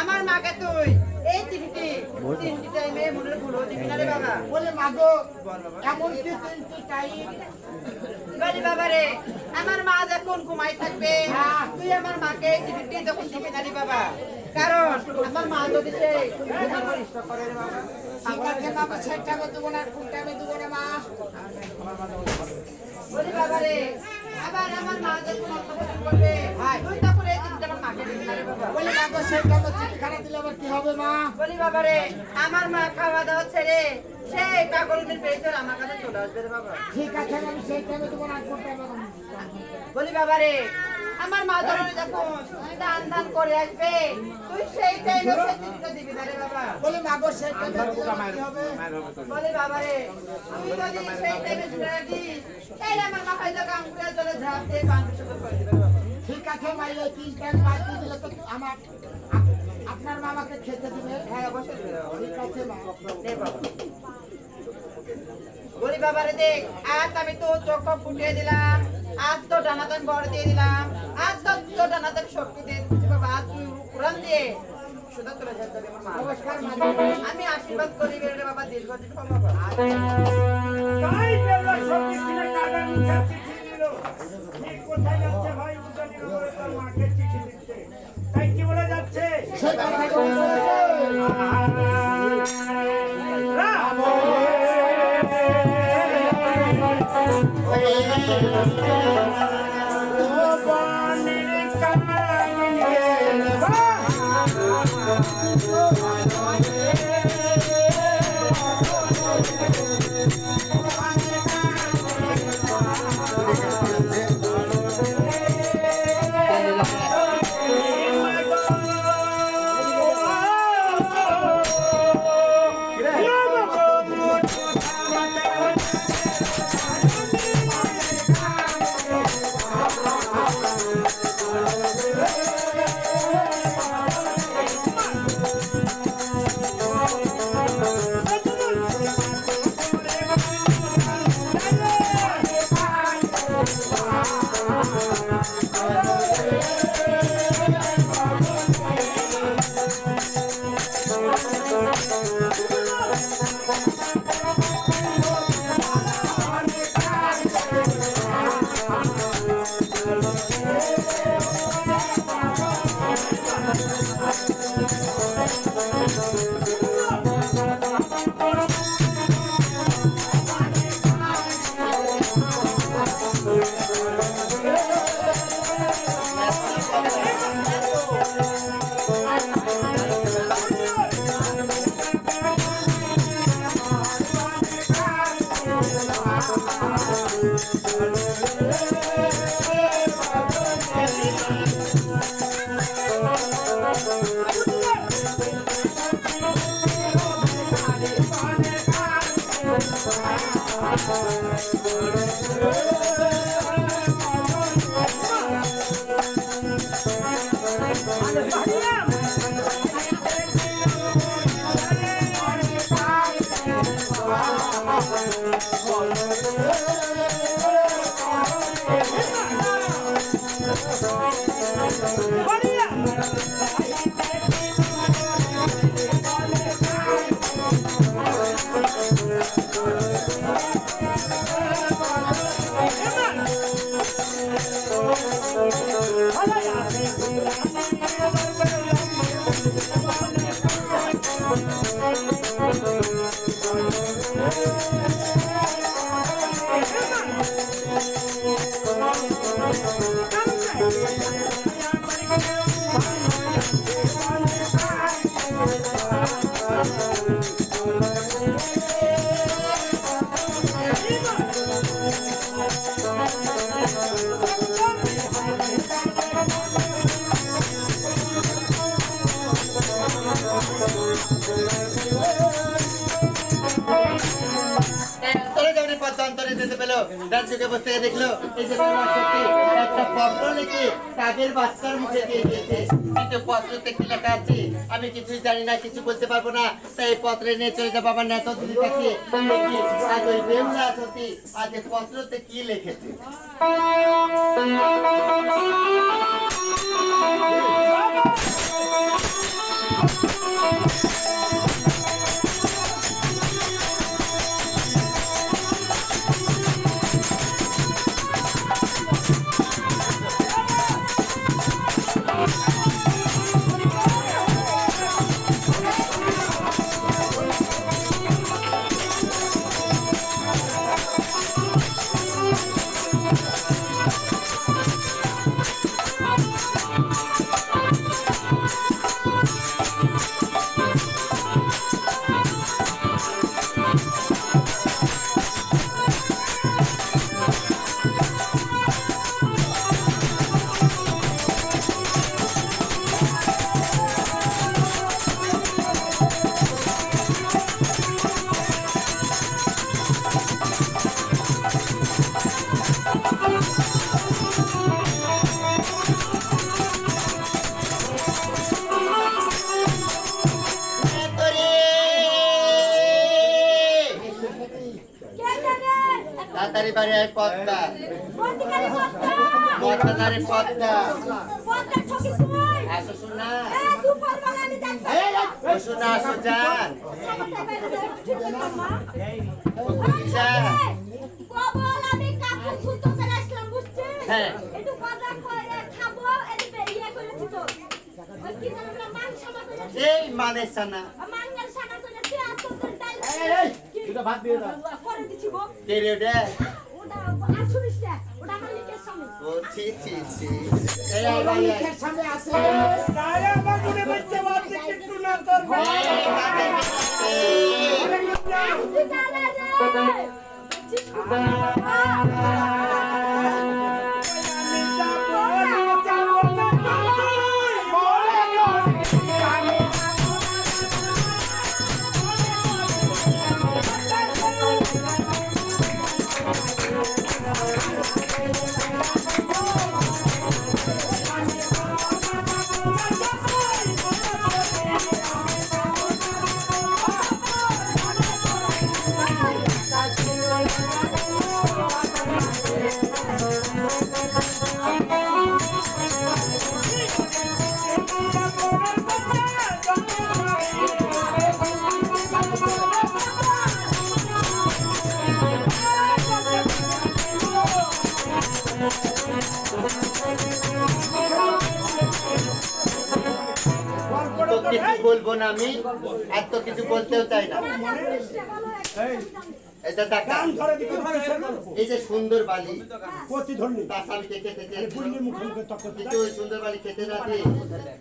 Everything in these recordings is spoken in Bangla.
আমার মাকে তুই। এই চিঠিটি টাইমে মনের ভুল দিবি না রে বাবা? বলে মাগো এমন কি টাইম বলি বাবারে আমার মা যখন ঘুমাই থাকবে তুই আমার মাকে এই চিঠিটি যখন দিবি না রে বাবা। কারণ আমার মা যদি সে করে রে বাবা ঠিক আছে বাবা সেটা দেবো না কোনটা আমি দেবো না মা। বলি বাবারে আবার আমার মা যখন করবে তুই তখন রে বাবা বলে মাগো চিঠি খারাপ দিলে আবার কি হবে মা? বলি বাবারে আমার মা খাওয়া দাওয়া ছেড়ে সেই পাগলের পেটে আমার কাছে চলে আসবে রে বাবা। ঠিক আছে আমি সেটা আমি দেবো না কোনটা আমি দেবো না। আমার মা ধরনে যখন দান দান করে আসবে তুই সেই টাইমে দিবি না রে বাবা। বলে কি হবে? বলি বাবারে তুই যদি সেই টাইমে ছেড়ে দিস তাহলে আমার মা হয়তো কাম করে চলে ঝাঁপ দিয়ে পাঁচ বছর করে দিবে বাবা। ঠিক আছে মাইলে তিন টাইম বাড়তি দিলে তো আমার আপনার মামাকে খেতে দিবে। হ্যাঁ অবশ্যই ঠিক আছে মা। বলি বাবারে দেখ আজ আমি তো চোখ ফুটিয়ে দিলাম আজ তো ডানাতান বড় দিয়ে দিলাম আজ তো তো ডানাতান শক্তি দিয়ে দিচ্ছি বাবা আজ তুই উড়ান দিয়ে সুদা চলে যেতে হবে মা নমস্কার আমি আশীর্বাদ করি বাবা দীর্ঘদিন হও বাবা। তাই বেলা সবজি কিনে টাকা নিচ্ছে ঠিক কোথায় যাচ্ছে তাই কি বলে যাচ্ছে? রাম! চলে অন্তরে যেতে পেল। তার চোখে বসে দেখল একটা পত্র লিখে তাদের বাচ্চার মুখে দিয়ে দিয়েছে। কিন্তু পত্রতে কি লেখা আছে? আমি কিছুই জানি না, কিছু বলতে পারব না। তাই এই পত্রে নিয়ে চলে যাব আমার নেতা দিদি কাছে। আজ ওই বেহুলা সত্যি আজ পত্রতে কি লিখেছে? তাড়াতাড়ি বাড়ি আয় পদ্মা। পদ্মাধারে পদ্মা। আসো শোনা শোনা আসো যান। হ্যাঁ। এই মানে সানা কে রে ওটা? ও ছি ছি ছি। এই আই বাড়ি আয় সামনে আছে। তারে আমার বাচ্চা বাচ্চা একটু না তোর ভাই। এই, কাকে কিছু বলব না আমি আর তো কিছু বলতেও চাই না। এই যে সুন্দর বালি। খেতে সুন্দর বালি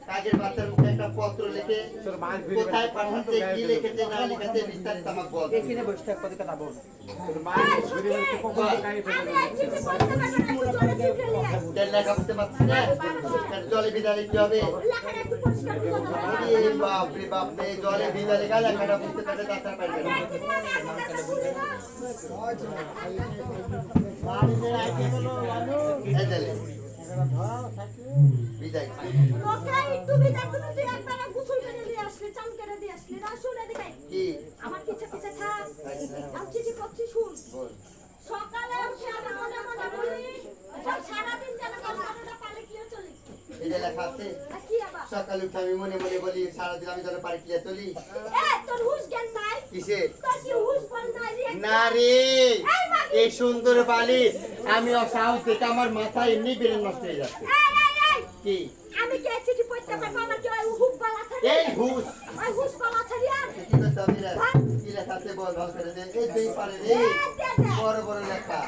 কাকের বাচ্চার মুখে একটা পত্র লিখে কোথায় পাঠাচ্ছে কি লিখেছে না লিখেছে বিস্তারিত বল। না জলে বিদায় লিখতে হবে। আরে বাপ রে জলে বিদায় লেখা লেখাটা বুঝতে পারলে তাছাড়া পারবে না আমার পিছে পিছে থাক। আমি চিঠি করছি শুন। সকালে উঠে আমি মনে মনে বলি সারাদিন যেন গল্পটা পালে কি চলি এই লেখা আছে সকালে উঠে আমি মনে মনে বলি সারাদিন আমি যেন পারি ক্লিয়ার চলি। এ তোর হুশ জ্ঞান নাই? কিসে তোর কি হুশ বল নাই রে না রে এই সুন্দর বালি আমি অসাহস দেখে আমার মাথা এমনি বেড়ে নষ্ট হয়ে যাচ্ছে। কি? আমি কে চিঠি পড়তে পারব? আমার কি ওই হুক বল আছে এই হুস ওই হুশ বল আছে আর কি করতে হবে রে কি লেখা বল ভালো করে দে। এই দেই পারে রে বড় বড় লেখা।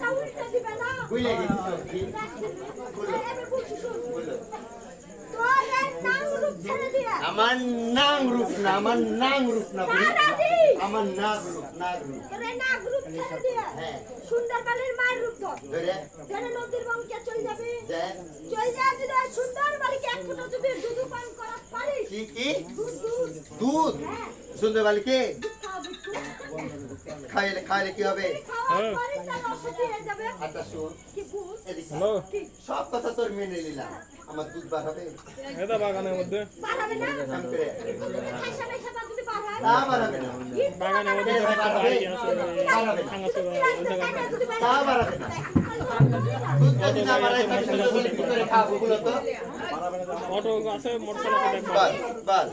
তার উল্টে দিবে না? বুঝলে গেছি সব কি এই, আমি বলছি শুন বলল তোর এই নাম রূপ ছেড়ে দিয়ে আমার নাম রূপ না আমার নাম রূপ না? আমার নাম রূপ নাম রূপ তোর নাম রূপ ছেড়ে দিয়ে হ্যাঁ। সুন্দর বালির মায়ের রূপ ধর। ধরে। ধরে নদীর বঙ্কে চলে যাবে। চলে যা যদি ওই বালিকে এক ফুটো যদি দুধ পান করা পারিস। কি কি? দুধ দুধ। দুধ? হ্যাঁ। খাইলে খাইলে কি হবে? হয়ে। যাবে। আচ্ছা শোন। সব কথা তোর মেনে নিলাম। আমার দুধ বার হবে? এটা বাগানের মধ্যে। না বার হবে না। বাগানের মধ্যে বার হবে। বার হবে না। ভাঙা চোরা ওই জায়গায় তা বার হবে না। দুধ যদি না। বাড়াই তাহলে ছোট ছোট কি করে খাব বলো তো। অটো আছে মোটরসাইকেল দেখবা বল বল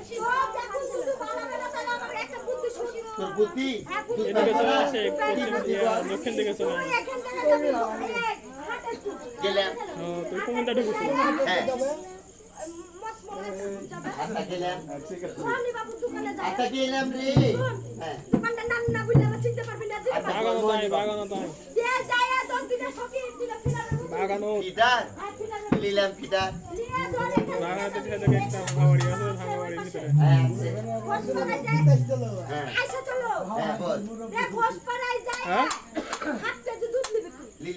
তোর বুদ্ধি? দুধ এদিকে চলে বার আসে পশ্চিম ইয়া, দক্ষিণ দিকে চলে আসে। গেলাম তুই কোনটা ঢুকেছিস হ্যাঁ। আচ্ছা গেলাম আচ্ছা গেলাম রে। হ্যাঁ। বাগানো তাই বাগানো। তাই বাগানো বাগানো থেকে থেকে একটা ভাঙা আছে ভাঙা ভিতরে। হ্যাঁ আছে। হ্যাঁ। আইসা চলো। হ্যাঁ বল। দেখ ঘোষপাড়ায় যায় হ্যাঁ? দুধ নিবি তুই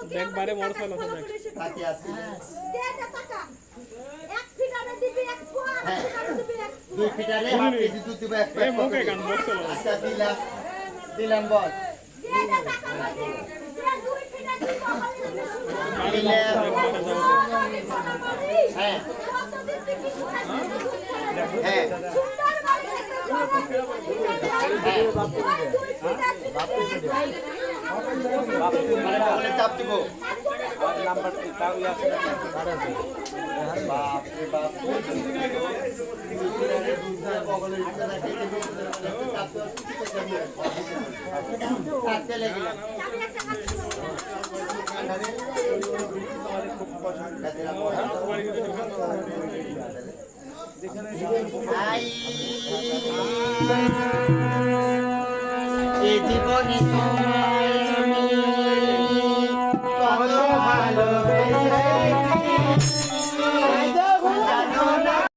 নিলাম লিয়া দর্শক দেখ বারে মোটরসাইকেল আছে দেখ। তাতে আছে দে দে টাকা এক ফিটারে দিবি এক পোয়া আর হ্যাঁ। ফিটারে দিবি এক দুই ফিডারে হাফ কেজি দুধ দিব এক এই মুখে গান বসছিল আচ্ছা দিলাম। দিলাম বল। দে দে টাকা দে। দুই ফিটারে দিবি হ্যাঁ। হ্যাঁ সুন্দর বাড়ি একটা জবাব দুই ফিটারে বলে চাপ দিব বাপ রে বাপ জীবনে